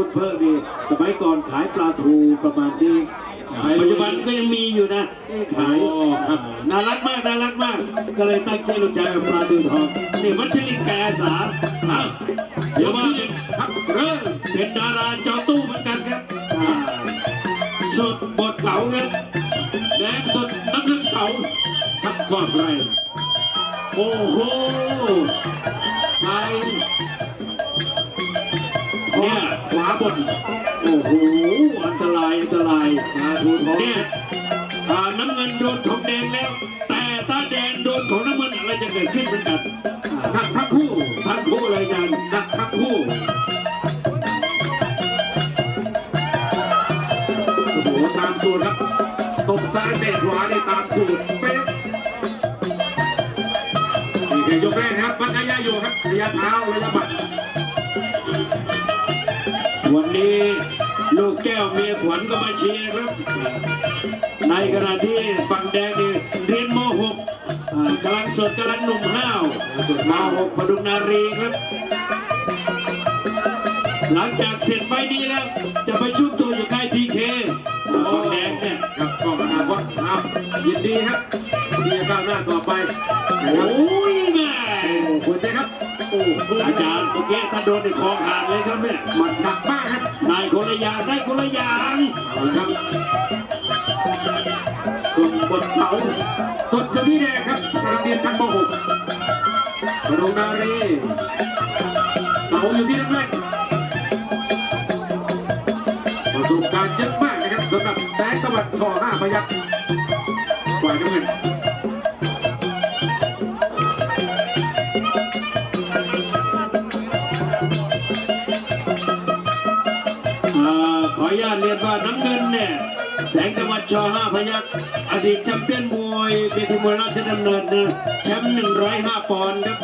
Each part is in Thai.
คุณเพิ่มนี่สมัยก่อนขายปลาทูประมาณนี้ปัจจุบันก็ยังมีอยู่นะที่ขายครับน่ารักมากน่ารักมาก ก็เลยตั้งชื่อลูกชายว่าปลาทูทองนี่วัชรินทร์แกสาอ้าวเดี๋ยวว่าเป็นครับเริ่มเป็นดาราจอตู้เหมือนกันครับอ่าสดบทเขาครับแดงสดน้ำเงินเขาทับกอดไรโอ้โหไทย เนี่ยขวาบนโอ้โหอันตรายอันตรายมาทูทองเนี่ยอ่าน้ำเงินโดนของแดงแล้ว แต่ตาแดงโดนของน้ำเงินอะไรจะเกิดขึ้นเหมือนกันหนักทั้งคู่ทั้งคู่เลยกันหนักทั้งคู่โอ้โหตามสูตรครับตบซ้ายเตะขวานี่ตามสูตรเป๊ะนี่คือยกแรกนะครับวัดระยะอยู่ครับระยะเท้าระยะบัตร วันนี้ลูกแก้วเมียขวัญก็มาเชียร์ครับ ในขณะที่ฝั่งแดงนี่เรียนม .6 อ่ากำลังสดกำลังหนุ่มห้าวม .6 พดุงนารีครับ หลังจากเสร็จไฟดีแล้ว จะไปชุบตัวอยู่ใกล้พีเคฝั่งแดงเนี่ยครับก็อนาคตครับยินดีครับ ที่จะก้าวหน้าต่อไปนะครับโอ้ยแม่โอ้โหหัวใจครับโอ้โหอาจารย์เมื่อกี้ถ้าโดนในคอขาดเลยครับเนี่ยมันหนักมากครับนายคนละอย่างได้คนละอย่างเอาละครับส่วนบทเสาสดอยู่ที่แดงครับรงเรียนชั้นม .6 พนมนารีเสาอยู่ที่น้ำเงินประสบการณ์เยอะมากนะครับสำหรับแสงสวัสดิ์ทอห้าพยัคฆ์ฝ่ายน้ำเงิน ยนว่าน้ำเงินเนี่ยแสงตะวันชอห้าพยักอดีตแชมเปี้ยนมวยเวทีมวยราชดำเนินนะแชมป์105ปอนด์ครับ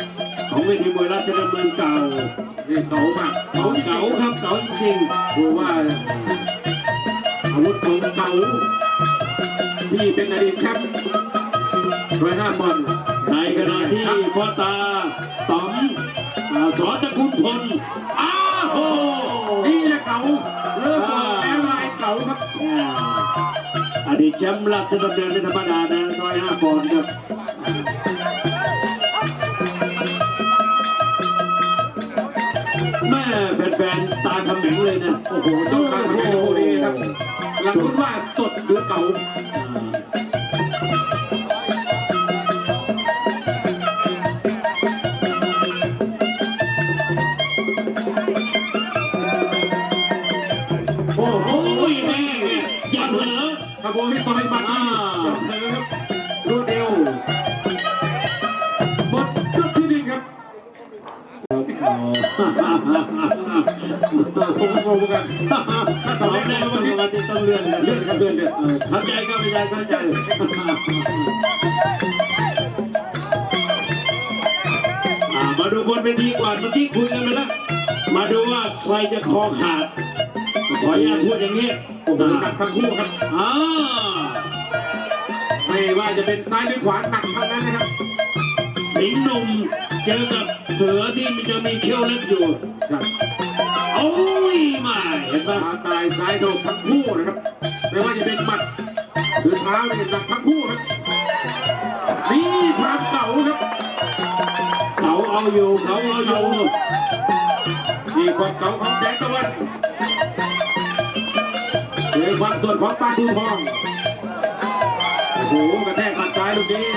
ของเวทีมวยราชดำเนินเก่าเก่ามากเก่าเก่าครับเก่าจริงเพราะว่าอาวุธของเก่าที่เป็นอดีตแชมป์ร้อยห้าปอนด์ในขณะที่พ่อตาต๋อมสอตะกุลพลอ้าโหนี่แหละเก่าเริ่มบอกแล้ อ่าอดีตแชมป์ราชดำเนินเป็นธรรมดานะซอยห้าปอนด์ครับแม่แฟนๆตาคำเหม็งเลยนะ โอ้โหต้องการทำงานคู่นี้ครับหลังคุณว่าสดหรือเก่า เลื่อนเข้าใจครับอาจารย์เข้าใจอ่ามาดูบนเวทีก่อนเมื่อกี้คุยกันไปแล้วมาดูว่าใครจะคอขาดขออนุญาตพูดอย่างนี้โอ้โหหนักทั้งคู่ครับอ่าไม่ว่าจะเป็นซ้ายหรือขวาหนักทั้งนั้นนะครับสิงห์หนุ่มเจอกับเสือที่มันจะมีเขี้ยวเล็บอยู่ครับ มาเห็นปะขาตายซ้ายโดนทั้งคู่นะครับไม่ว่าจะเป็นหมัดหรือเท้าเนี่ยหนักทั้งคู่ครับนี่ความเก่าครับเขาเอาอยู่เขาเอาอยู่นี่ความเก่าของแสงตะวันเจอความสดของปลาทูทองโอ้โหกระแทกปัดซ้ายลูกนี้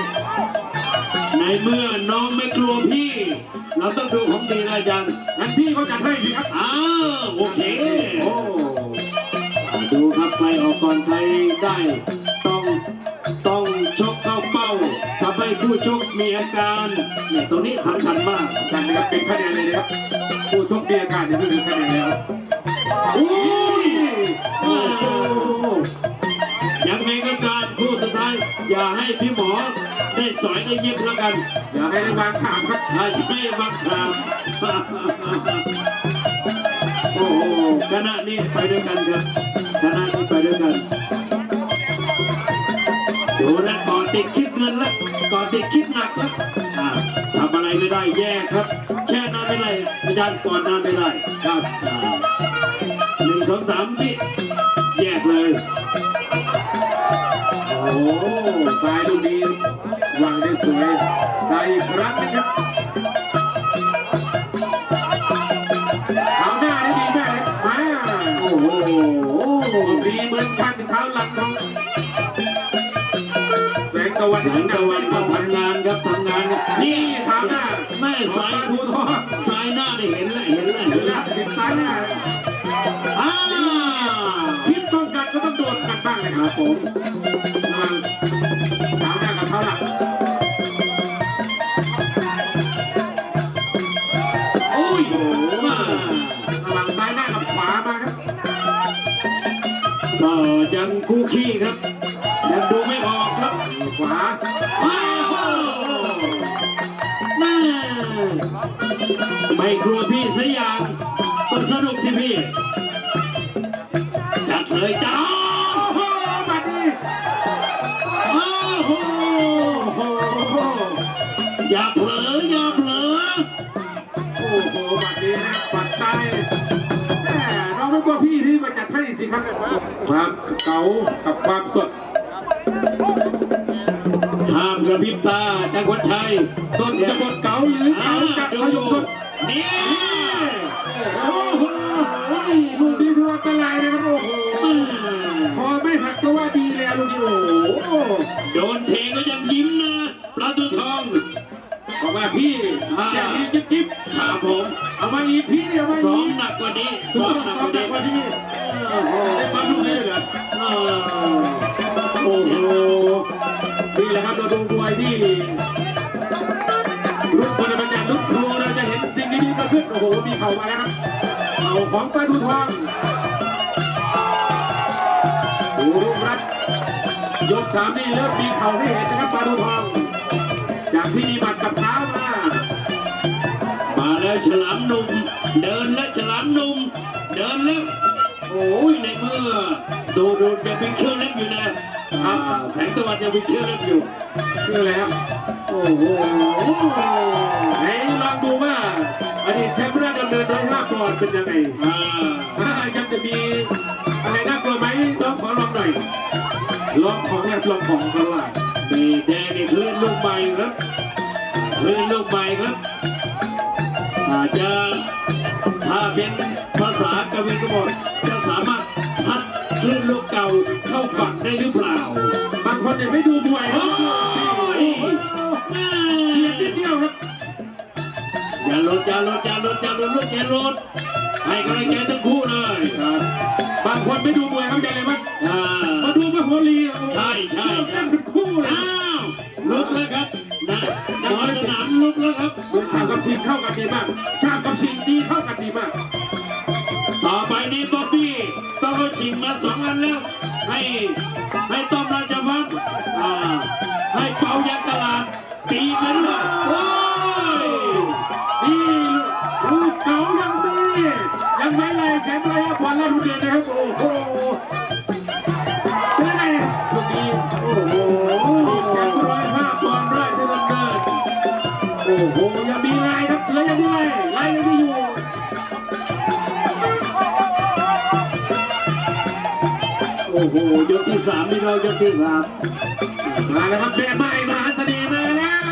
ในเมื่อน้องไม่กลัวพี่ เราต้องดูของดีนะอาจารย์งั้นพี่เขาจัดให้ดีครับอ้าวโอเคโอ้ดูครับใครออกก่อนใครได้ ต้องต้องชกเข้าเป้าทำให้ผู้ชกมีอาการเนี่ยตรงนี้สำคัญมากกันนะครับเป็นคะแนนเลยนะครับผู้ชมมีอาการเนี่ยนี่คือคะแนนแล้วโอ้ยโอ้โหยังไงก็ตามคู่สุดท้ายอย่าให้พี่หมอ ได้สอยได้เย็บแล้วกันอย่าให้ได้วางขามครับถ้าไม่บังคับโอ้โหคณะนี้ไปด้วยกันครับคณะนี้ไปด้วยกันดูนะก่อนติดคิดเงินล้วก่อนติดคิดหนักล้วอ่าทำอะไรไม่ได้แย่ครับแช่นานไม่ได้อาจารย์ก่อนนานไม่ได้ครับอ่าสองสามที่แยกเลยโอ้ โหซ้ายลูกนี้วางได้สวยได้อีกครั้งนะครับเอาหน้าได้ดีมากครับมาโอ้โหดีเหมือนกันเท้าหลังของแสงตะวันแสงตะวันก็ทำงานครับทำงานนี่เท้าหน้าแม่สายดูทอสายหน้าได้เห็นแล้วเห็นแล้วเห็นแล้วติดซ้ายหน้าอ้าพิษต้องกันก็ต้องโดนกันบ้างเลยครับผม คู่ขี้ครับยังดูไม่ออกครับขวาว้าวแม่ไม่กลัวพี่สยางต้องสนุกสิพี่จัดเลยจ้าโอ้โหบัดนี้โอ้โหอย่าเผลออย่าเผลอโอ้โหบัดนี้นะปัดใต้แหมเราไม่กลัวพี่ที่มาจัดให้สิครับ ความเก๋ากับความสดห้ามกระพริบตาจังหวัดชัยสดจะบดเก๋าหรือเก๋าจัดดูพอยุยู่สดนี่โอ้โหลูกนี้ดูอันตรายนะครับโอ้โหพอไม่หักก็ว่าดีแล้วลูกนี้โอ้โหโดนเทก็ยังยิ้มนะปลาตูทอง บอกว่าพี่อย่างนี้จิ๊บจิ๊บครับผมเอามาอีกพี่เอามาซ้ออีมกหนักกว่านี้ซ้ซ้ออมมหหนันักกกกว่าว่านี้นี้ได้ฟังลูกนี้เหรอเออโอ้โหนี่แหละครับเราดูมวยที่รุ่นคนเป็นอย่างรุ่นครูเราจะเห็นสิ่งดีๆเกิดขึ้นโอ้โหมีเข่ามาแล้วครับเข่าของปลาทูทองดูรูปรัดยกสามนี่เริ่มมีเข่าให้เห็นนะครับปลาทูทอง จากที่มีหมัดกับเท้ามา มาแล้วฉลามหนุ่ม เดินแล้วฉลามหนุ่ม เดินแล้วโอ้ยในเมื่อดูดูยังมีเครื่องเล่นอยู่นะอ่าแสงตะวันยังมีเครื่องเล่นอยู่ชื่ออะไรครับโอ้โหไหนลองดูว่าอดีตแชมป์ราชดำเนินร้อยห้าปอนด์เป็นยังไงอ่าถ้ายังจะมีอะไรน่ากลัวไหมน้องขอลองหน่อยลองของแบบลองของกันว่า แดงนี่คลื่อนลูกใหม่ครับคลื่อนลูกใหม่ครับ อาจจะถ้าเป็นภาษากวีกบฏจะสามารถพัดคลื่นลูกเก่าเข้าฝั่งได้หรือเปล่า บางคนยังไม่ดูมวยคโอ้รับยเสียนิดเดียวครับอย่าลดอย่าลดอย่าลดอย่าลดลูกอย่าลดให้กำลังใจทั้งคู่เลยบางคนไม่ดูมวยเข้าใจเลยมั้ยมาดูมาโฮลีใช่ใช่ ใช่เล่นเป็นคู่เลยอ้าวลุกแล้วครับนะนักสนามลุกแล้วครับเหมือนชาติกับชิงเข้ากันดีมาก ชาติกับชิงดีเข้ากันดีมาก ต่อไปนี้บ๊อบบี้ต้องเอาชิงมาสองอันแล้ว ให้ให้ต้อมราชวัฒน์อ่าให้เป่ายางตลาดตีกันด้วยโอ้ยนี่ลูกเก๋ายังมียังไม่เลยแชมป์เลยบอลแล้วลูกเดียวนะครับโอ้โห อ้โหยังมีลายครับเสือยังมีลายลายยังมีอยู่โอ้โหยกที่สามนี่เรายกที่สามมาแล้วครับแม่ไม้มหาเสน่ห์มาแล้ว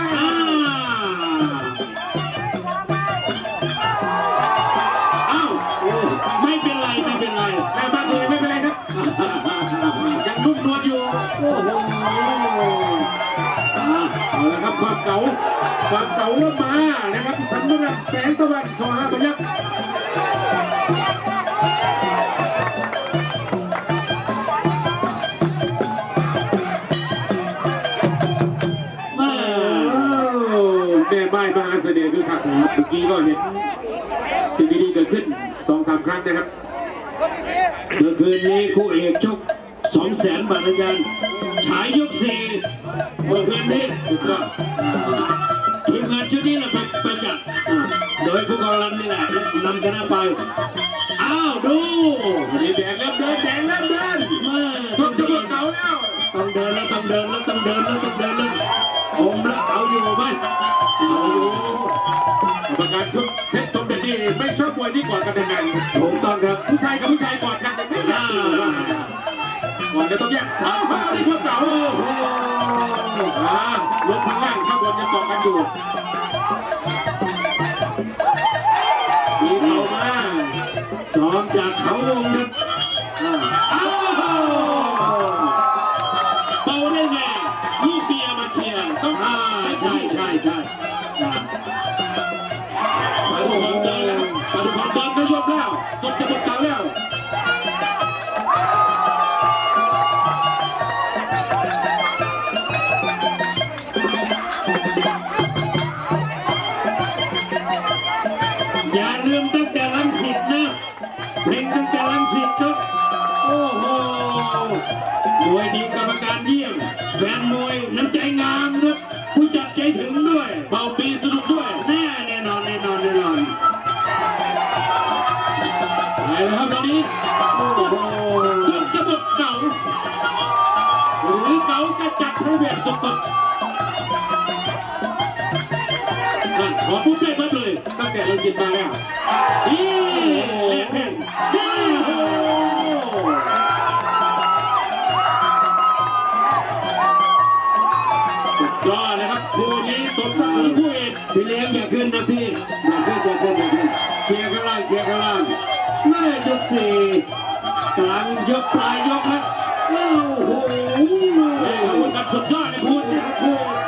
อ้าวโอ้ไม่เป็นไรไม่เป็นไรแม่บ้านเลยไม่เป็นไรครับยังนุ่มนวลอยู่โอ้โหอ่าเอาละ ความเก่าความเก่าเริ่มมานะครับสำหรับแสงตะวันทอห้าพยักแม่แม่ไม้มหาเสน่ห์คือขักเมื่อกี้ก็เห็นสิ่งดีๆเกิดขึ้นสองสามครั้งนะครับเมื่อคืนนี้คู่เอกชกสองแสนบาทเหมือนกัน ฉายยกสี่เมื่อคืนนี้ก็ทีมงานชุดนี้แหละไปจัดโดยผู้กองรันนี่แหละนำคณะไป อ้าวดูวันนี้แดงเริ่มเดินแดงเริ่มเดินแม่ต้องจะเดิเบินกเก่าแล้วต้องเดินแล้วต้องเดินแล้วต้องเดินแล้วต้องเดินแล้วผมรักเอาอยู่ไหมเอาอยู่กรรมการทุกเพชรสมเด็จนี่ไม่ชอบมวยที่กอดกันนานถูกต้องครับผู้ชายกับผู้ชายกอดกัน ก่อนเดี๋ยวต้องแยกอ้าห้าที่คนเก่าโอ้โหอ่าลงข้างล่างข้างบนยังเกาะกันอยู่มีเขามาซ้อมจากเขาวงครับอ้าว ลืมตั้งแต่ลังสิตนะเพลงตั้งแต่ลังสิตนะโอ้โหมวยดีกรรมการเยี่ยมแฟนมวยน้ำใจงามนะผู้จัดใจถึงด้วยเบาปีส แต่เรากินมาแล้วนี่แรกแข่นอีโหสุดยอดนะครับคู่นี้สมศักดิ์ศรีคู่เอกพี่เลี้ยงอย่าขึ้นนะพี่อย่าขึ้นอย่าขึ้นอย่าขึ้นเชียร์ข้างล่างเชียร์ข้างล่างแม่ยกสี่กลางยกปลายยกแล้วโอ้โหเฮ้ยอาวุธกันสุดยอดเลยคุณโอ้โหแม่โ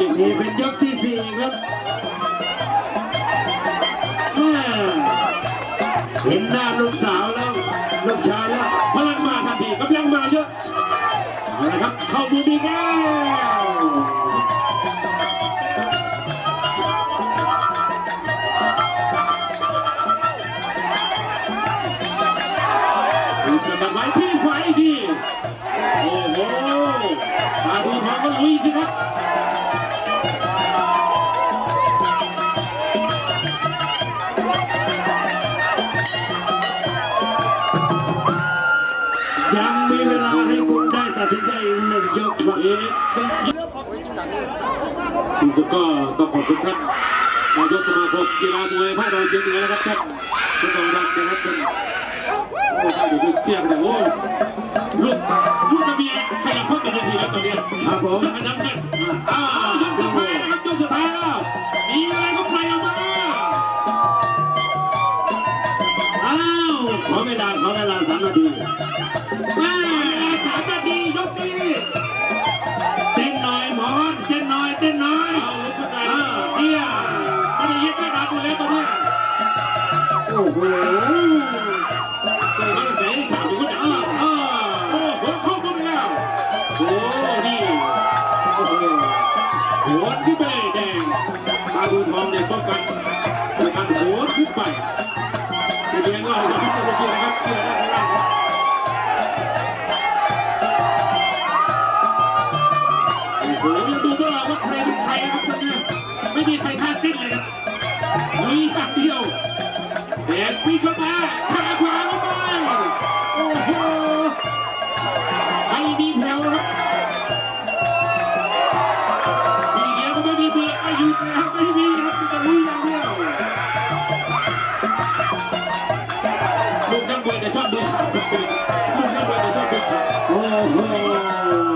ยกนี่เป็นยกที่สี่ครับแม่เห็นหน้าลู สุดก็ต้องขอบคุณท่านนายกสมาคมกีฬามวยภาคตะวันออกเฉียงเหนือนะครับท่านคุณกองรักนะครับท่านโอ้ท่านอยู่ที่เที่ยงแต่โอ้ลูกลูกจะมีขยับเข้าไปในทีแล้วตอนเนี้ยครับผมอันนั้นกันอ่ายกสุดท้ายนะครับยกสุดท้ายแล้วมีอะไรก็ปล่อยออกมาอ้าวขอเวลาขอเวลาสามนาทีแม่สามนาทียกนี้ อยเต้นหน่อยเนี่ยไม่ได้ยึดไม่ดันอยู่แล้วตอนเนี้ยโอ้โหเกิดอะไรขึ้นสามถึงก็ดังอ่าโอ้โหเข้ากันแล้วโอ้นี่โอ้โหหัวขึ้นไปเลยแดงตาดูทองเนี่ยป้องกันป้องกันหัวขึ้นไปที่เรียนว่าจะพิจารณานะครับเชื่อได้ข้างล่างครับโอ้โหยังดูไม่ออกว่าใครเป็ นใครนะครับตอนเนี้ยไม่มีใครคาดติ้นเลยครับลุยฝั่งเดียวแดงปีนเข้ามาขาขวาเข้าไปโอ้โหไม่มีแผ่วครับมีเดียวก็ไม่มีเบรกไม่หยุดนะครับไม่มีครับจะลุยอย่างเดียวลูกนักมวยแต่ชอบดูลูกนักมวยแต่ชอบดูโอ้โห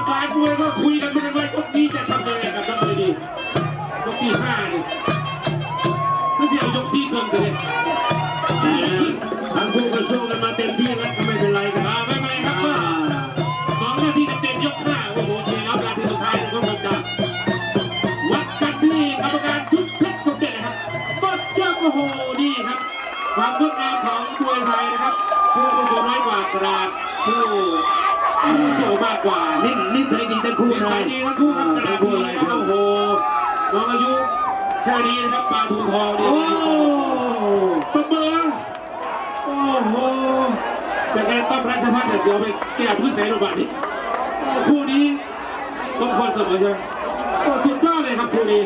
กกว่านี่นี่ใส่ดีทั้งคู่นินะสัยดีทั้งคู่ครับกระดาษคู่ดีเลยนะคครัรับบโอ้โหน้องอายุแค่นี้นะครับปลาทูทองนี่โอ้เสมอโอ้โหจากการต้อนรัชพัฒน์เนี่ยเดี๋ยวไปแก้พื้นเสนบัตนี้โอ้คู่นี้สมควรเสมอใช่ไหมโอ้สุดยอดเลยครับคู่นี้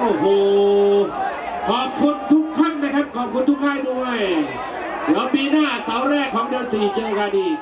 โอ้โหขอบคุณทุกท่านนะครับ ขอบคุณทุกท่านด้วยเดี๋ยวปีหน้าเสาร์แรกของเดือนสี่เจอกันอีก